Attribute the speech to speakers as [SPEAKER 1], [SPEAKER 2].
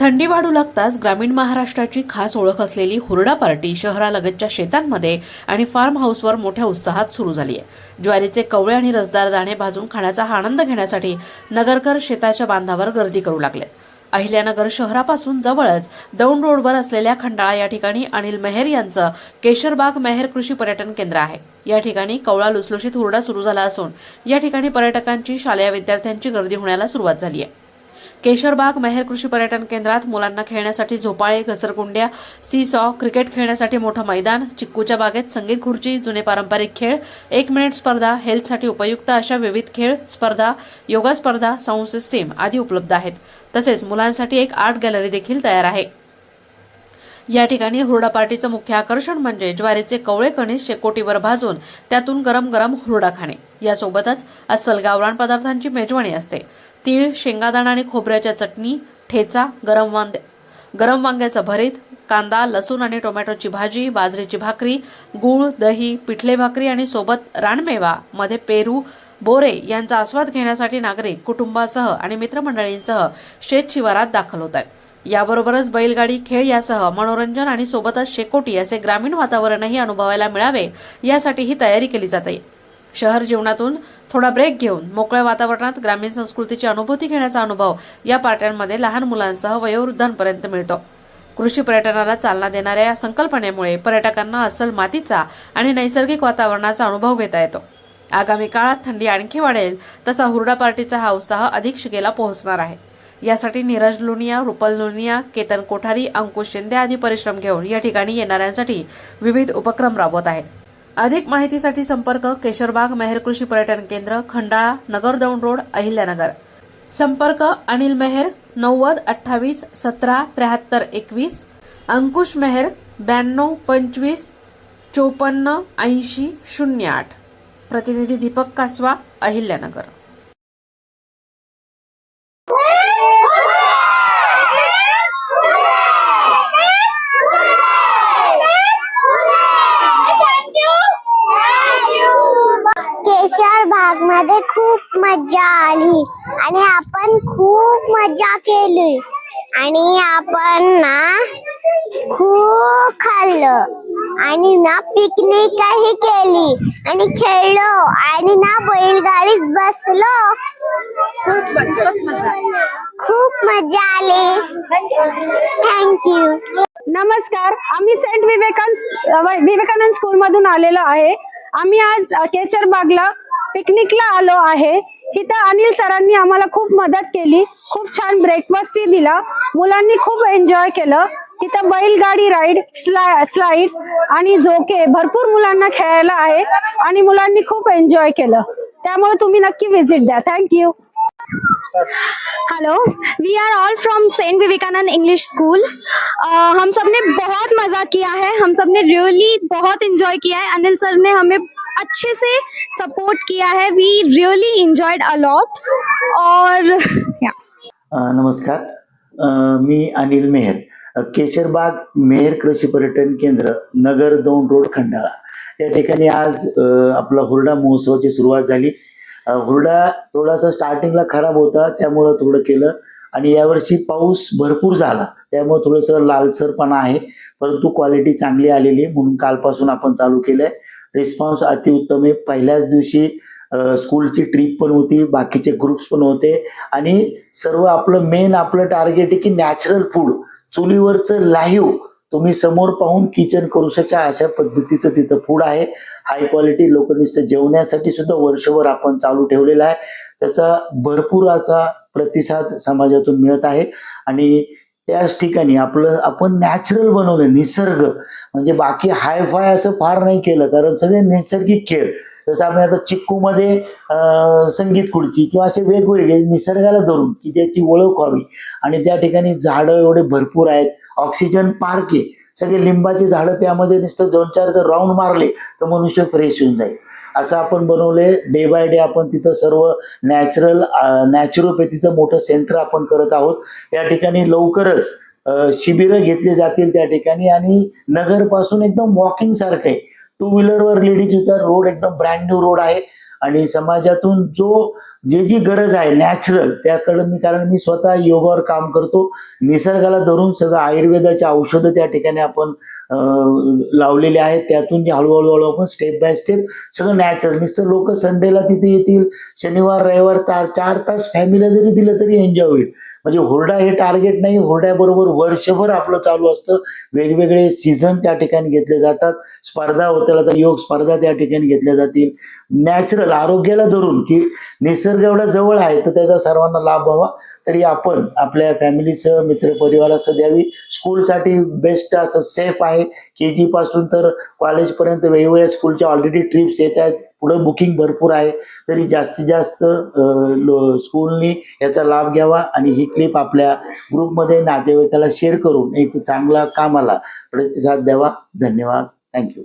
[SPEAKER 1] थंडी वाढू लागताच ग्रामीण महाराष्ट्राची खास ओळख असलेली हुरडा पार्टी शहरालगतच्या शेतांमध्ये आणि फार्म हाऊसवर मोठ्या उत्साहात सुरू झाली आहे. ज्वारीचे कवळे आणि रसदार दाणे भाजून खाण्याचा आनंद घेण्यासाठी नगरकर शेताच्या बांधावर गर्दी करू लागलेत. अहिल्यानगर शहरापासून जवळच दौंड रोडवर असलेल्या खंडाळा या ठिकाणी अनिल मेहर यांचं केशरबाग मेहर कृषी पर्यटन केंद्र आहे. या ठिकाणी कवळा लुसलुशीत हुरडा सुरू झाला असून या ठिकाणी पर्यटकांची शालेय विद्यार्थ्यांची गर्दी होण्याला सुरुवात झाली आहे. केशरबाग मेहेर कृषी पर्यटन केंद्रात मुलांना खेळण्यासाठी झोपाळे घसरकुंड्या सी सॉ क्रिकेट खेळण्यासाठी मोठं मैदान चिक्कूच्या बागेत संगीत खुर्ची जुने पारंपरिक खेळ एक मिनिट स्पर्धा हेल्थसाठी उपयुक्त अशा विविध खेळ स्पर्धा योगा स्पर्धा साऊंड सिस्टीम आदी उपलब्ध आहेत. तसेच मुलांसाठी एक आर्ट गॅलरी देखील तयार आहे. या ठिकाणी हुरडा पार्टीचं मुख्य आकर्षण म्हणजे ज्वारीचे कवळे कणीस शेकोटीवर भाजून त्यातून गरम गरम हुरडा खाणे. यासोबतच अस्सल गावरान पदार्थांची मेजवानी असते. तीळ शेंगादाणा आणि खोबऱ्याच्या चटणी ठेचा गरम वांदे गरम वांग्याचं भरीत कांदा लसूण आणि टोमॅटोची भाजी बाजरीची भाकरी गूळ दही पिठले भाकरी आणि सोबत रानमेवा मध्ये पेरू बोरे यांचा आस्वाद घेण्यासाठी नागरिक कुटुंबासह आणि मित्रमंडळींसह शेत शिवारात दाखल होत आहेत. याबरोबरच बैलगाडी खेळ यासह मनोरंजन आणि सोबतच शेकोटी असे ग्रामीण वातावरणही अनुभवायला मिळावे यासाठी ही तयारी केली जाते. शहर जीवनातून थोडा ब्रेक घेऊन मोकळ्या वातावरणात ग्रामीण संस्कृतीची अनुभूती घेण्याचा अनुभव या पार्ट्यांमध्ये लहान मुलांसह वयोवृद्धांपर्यंत मिळतो. कृषी पर्यटनाला चालना देणाऱ्या या संकल्पनेमुळे पर्यटकांना अस्सल मातीचा आणि नैसर्गिक वातावरणाचा अनुभव घेता येतो. आगामी काळात थंडी आणखी वाढेल तसा हुरडा पार्टीचा हा उत्साह अधिक शिगेला पोहोचणार आहे. यासाठी नीरज लोनिया रुपल लोनिया केतन कोठारी अंकुश शिंदे आदी परिश्रम घेऊन या ठिकाणी येणाऱ्यांसाठी विविध उपक्रम राबवत आहेत. अधिक माहितीसाठी संपर्क केशरबाग मेहर कृषी पर्यटन केंद्र खंडाळा नगर दौंड रोड अहिल्यानगर. संपर्क अनिल मेहर नव्वद अठ्ठावीस सतरा त्र्याहत्तर एकवीस. अंकुश मेहर ब्याण्णव पंचवीस चोपन्न ऐंशी शून्य आठ. प्रतिनिधी दीपक कासवा अहिल्यानगर.
[SPEAKER 2] केशर भागमध्ये खूप मजा आली. आणि आपण खूप मजा केली. आणि आपण ना खूप खाल्लं. आणि ना पिकनिकही केली. आणि खेळलो. आणि ना बैलगाडीत बसलो. खूप मजा आली. थँक्यू
[SPEAKER 3] नमस्कार. आम्ही सेंट विवेकानंद विवेकानंद स्कूल मधून आलेलो आहे. आम्ही आज अ, केशरबागला पिकनिकला आलो आहे. इथं अनिल सरांनी आम्हाला खूप मदत केली. खूप छान ब्रेकफास्टही दिला. मुलांनी खूप एन्जॉय केलं. इथं बैलगाडी राईड स्ला स्लाइड्स आणि झोके भरपूर मुलांना खेळायला आहे आणि मुलांनी खूप एन्जॉय केलं. त्यामुळे तुम्ही नक्की व्हिजिट द्या. Thank you
[SPEAKER 4] hello we are all from saint Vivekananda English school हम सब ने बहुत मज़ा किया है. हम सब ने रियली बहुत एन्जॉय किया है. अनिल सर ने हमें अच्छे से सपोर्ट किया है. We really enjoyed a lot और
[SPEAKER 5] या नमस्कार. मी अनिल मेहर. केशरबाग मेहर कृषी पर्यटन केंद्र नगर दोन रोड खंडाळा. या ठिकाणी आज आपला हुरडा महोत्सवाची सुरुवात झाली. हुरडा थोडासा स्टार्टिंगला खराब होता त्यामुळं थोडं केलं. आणि यावर्षी पाऊस भरपूर झाला. त्यामुळे थोडंसं लालसरपणा आहे. परंतु क्वालिटी चांगली आलेली आहे म्हणून कालपासून आपण चालू केलं आहे रिस्पॉन्स अतिउत्तम आहे. पहिल्याच दिवशी स्कूलची ट्रिप पण होती. बाकीचे ग्रुप्स पण होते. आणि सर्व आपलं मेन आपलं टार्गेट आहे की नॅचरल फूड चुलीवरचं लाईव्ह तुम्ही समोर पाहून किचन करू शकता. अशा पद्धतीचं तिथं फूड आहे. हाय क्वालिटी लोकांनी जेवण्यासाठी सुद्धा वर्षभर आपण चालू ठेवलेला आहे. त्याचा भरपूर असा प्रतिसाद समाजातून मिळत आहे. आणि त्याच ठिकाणी आपलं आपण नॅचरल बनवलं निसर्ग. म्हणजे बाकी हायफाय असं फार नाही केलं कारण सगळे नैसर्गिक खेळ. जसं आम्ही आता चिक्कूमध्ये संगीत खुर्ची किंवा असे वेगवेगळे निसर्गाला धरून की ज्याची ओळख व्हावी. आणि त्या ठिकाणी झाडं एवढे भरपूर आहेत. ऑक्सिजन पार्क आहे. सगळे लिंबाचे झाडं त्यामध्ये नुसतं दोन चार जर राऊंड मारले तर मनुष्य फ्रेश होऊन जाईल. असं आपण बनवले. डे बाय डे आपण तिथं सर्व नॅचरल नॅचरोपॅथीचं मोठं सेंटर आपण करत आहोत. त्या ठिकाणी लवकरच शिबिरं घेतली जातील त्या ठिकाणी आणि नगरपासून एकदम वॉकिंग सारखं. आहे टू व्हीलरवर लेडीज उतर रोड एकदम ब्रँड न्यू रोड आहे. आणि समाजातून जो जे जी गरज आहे नॅचरल त्याकडे मी कारण मी स्वतः योगावर काम करतो. निसर्गाला धरून सगळं आयुर्वेदाची औषधं त्या ठिकाणी आपण लावलेले आहेत. त्यातून जे हळूहळू हळू आपण स्टेप बाय स्टेप सगळं नॅचरल नुसतं लोक संडेला तिथे येतील शनिवार रविवार चार चार तास फॅमिलीला जरी दिलं तरी एन्जॉय होईल. म्हणजे हुरडा हे टार्गेट नाही हुरड्याबरोबर वर्षभर आपलं चालू असतं. वेगवेगळे सीझन त्या ठिकाणी घेतले जातात. स्पर्धा होत्याला तर योग स्पर्धा त्या ठिकाणी घेतल्या जातील. नॅचरल आरोग्याला धरून की निसर्ग एवढा जवळ आहे तर त्याचा सर्वांना लाभ व्हावा. तरी आपण आपल्या फॅमिलीसह मित्रपरिवारासह द्यावी. स्कूलसाठी बेस्ट असं सेफ आहे. के जी पासून तर कॉलेजपर्यंत वेगवेगळ्या स्कूलच्या ऑलरेडी ट्रिप्स येत आहेत. पुढं बुकिंग भरपूर आहे तरी जास्तीत जास्त लो- स्कूलनी याचा लाभ घ्यावा आणि ही क्लिप आपल्या ग्रुपमध्ये नातेवाईकाला शेअर करून एक चांगला कामाला प्रतिसाद द्यावा. धन्यवाद. थँक्यू